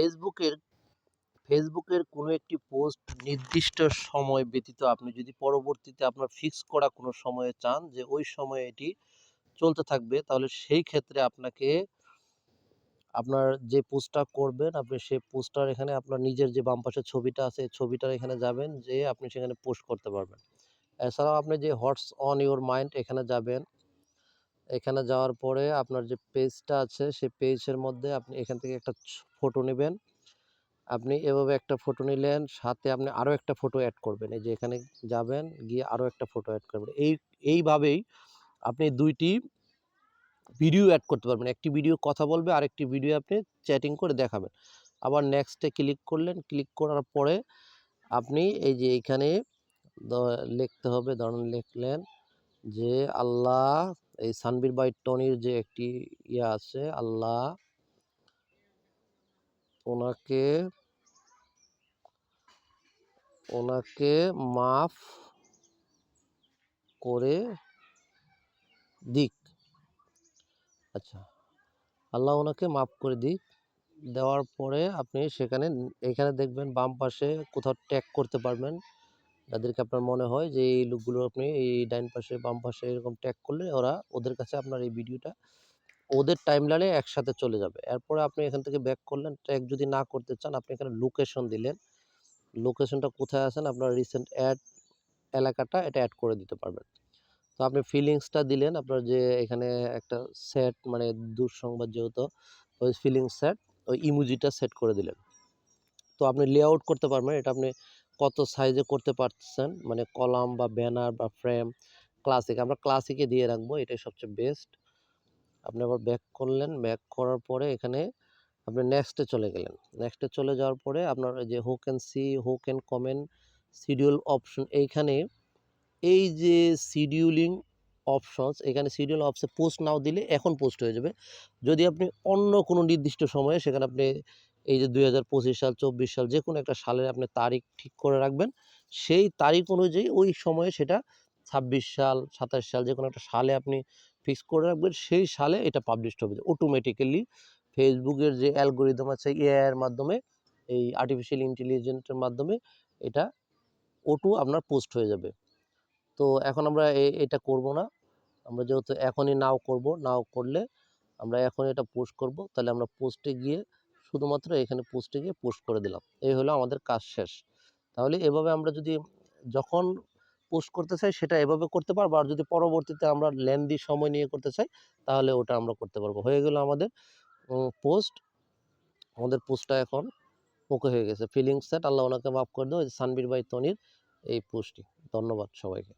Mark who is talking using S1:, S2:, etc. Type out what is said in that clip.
S1: ফেসবুকের ফেসবুকের কোনো একটি পোস্ট নির্দিষ্ট সময় ব্যতীত আপনি যদি পরবর্তীতে আপনার ফিক্স করা কোনো সময়ে চান যে ওই সময়ে এটি চলতে থাকবে, তাহলে সেই ক্ষেত্রে আপনাকে আপনার যে পোস্টটা করবেন, আপনি সেই পোস্টটার এখানে আপনার নিজের যে বাম পাশের ছবিটা আছে ছবিটার এখানে যাবেন, যেয়ে আপনি সেখানে পোস্ট করতে পারবেন। এছাড়াও আপনি যে হোয়াটস অন ইওর মাইন্ড এখানে যাবেন এখানে যাওয়ার পরে আপনার যে পেজটা আছে, সেই পেজের মধ্যে আপনি এখান থেকে একটা ফটো নেবেন। আপনি এভাবে একটা ফটো নিলেন, সাথে আপনি আরও একটা ফটো অ্যাড করবেন। এই যে এখানে যাবেন, গিয়ে আরও একটা ফটো অ্যাড করবেন। এই, এইভাবেই আপনি দুইটি ভিডিও অ্যাড করতে পারবেন। একটি ভিডিও কথা বলবে আর একটি ভিডিও আপনি চ্যাটিং করে দেখাবেন। আবার নেক্সটে ক্লিক করলেন ক্লিক করার পরে আপনি এই যে এইখানে লিখতে হবে, ধরুন লিখলেন যে, আল্লাহ এই সানবির বাই টনির যে একটি ইয়ে আছে, আল্লাহ ওনাকে ওনাকে মাফ করে দিক। আচ্ছা আল্লাহ ওনাকে মাফ করে দিক। দেওয়ার পরে আপনি সেখানে, এখানে দেখবেন বাম পাশে কোথাও ট্যাগ করতে পারবেন। যাদেরকে আপনার মনে হয় যে, এই লোকগুলো আপনি এই ডাইন পাশে, বাম পাশে এরকম ট্যাগ করলে ওরা ওদের কাছে আপনার এই ভিডিওটা ওদের টাইম টাইমলাইনে একসাথে চলে যাবে। এরপরে আপনি এখান থেকে ব্যাক করলেন ট্যাগ যদি না করতে চান, আপনি এখানে লোকেশন দিলেন। লোকেশনটা কোথায় আছেন? আপনার রিসেন্ট অ্যাড এলাকাটা এটা অ্যাড করে দিতে পারবেন। তো আপনি ফিলিংসটা দিলেন, আপনার যে এখানে একটা সেট মানে দুঃসংবাদ যেহেতু, ওই ফিলিংস সেট ওই ইমোজিটা সেট করে দিলেন। তো আপনি লেআউট করতে পারবেন, এটা আপনি কত সাইজে করতে পারছেন মানে কলাম বা ব্যানার বা ফ্রেম ক্লাসিক আমরা ক্লাসিকে দিয়ে রাখব, এটাই সবচেয়ে বেস্ট আপনি আবার ব্যাক করলেন ব্যাক করার পরে এখানে আপনি নেক্সটে চলে গেলেন। নেক্সটে চলে যাওয়ার পরে আপনার যে who can see who can comment schedule option এইখানে এই যে শিডিউলিং অপশনস এখানে শিডিউল অপশে পোস্ট নাও দিলে এখন পোস্ট হয়ে যাবে। যদি আপনি অন্য কোনো নির্দিষ্ট সময়ে সেখানে আপনি এই যে দুই হাজার পঁচিশ সাল, চব্বিশ সাল যে কোনো একটা সালের আপনি তারিখ ঠিক করে রাখবেন। সেই তারিখ অনুযায়ী ওই সময়ে সেটা ছাব্বিশ সাল, সাতাশ সাল যে কোনো একটা সালে আপনি ফিক্স করে রাখবেন, সেই সালে এটা পাবলিশ হবে। অটোমেটিক্যালি ফেসবুকের যে অ্যালগোরিদম আছে এআই এর মাধ্যমে, এই আর্টিফিশিয়াল ইন্টেলিজেন্সের মাধ্যমে এটা অটো আপনার পোস্ট হয়ে যাবে। তো এখন আমরা এটা করব না। আমরা যেহেতু এখনই নাও করব, নাও করলে আমরা এখন এটা পোস্ট করব। তাহলে আমরা পোস্টে গিয়ে শুধুমাত্র এখানে পোস্টে গিয়ে পোস্ট করে দিলাম। এই হলো আমাদের কাজ শেষ। তাহলে এভাবে আমরা যদি যখন পোস্ট করতে চাই, সেটা এভাবে করতে পারব। আর যদি পরবর্তীতে আমরা লেন্দি সময় নিয়ে করতে চাই, তাহলে ওটা আমরা করতে পারব। হয়ে গেল আমাদের পোস্ট আমাদের পোস্টটা এখন ওকে হয়ে গেছে। ফিলিংস সেট আল্লাহ ওনাকে মাফ করে দেবো। সানবির বাই তনির এই পোস্টটি ধন্যবাদ সবাইকে।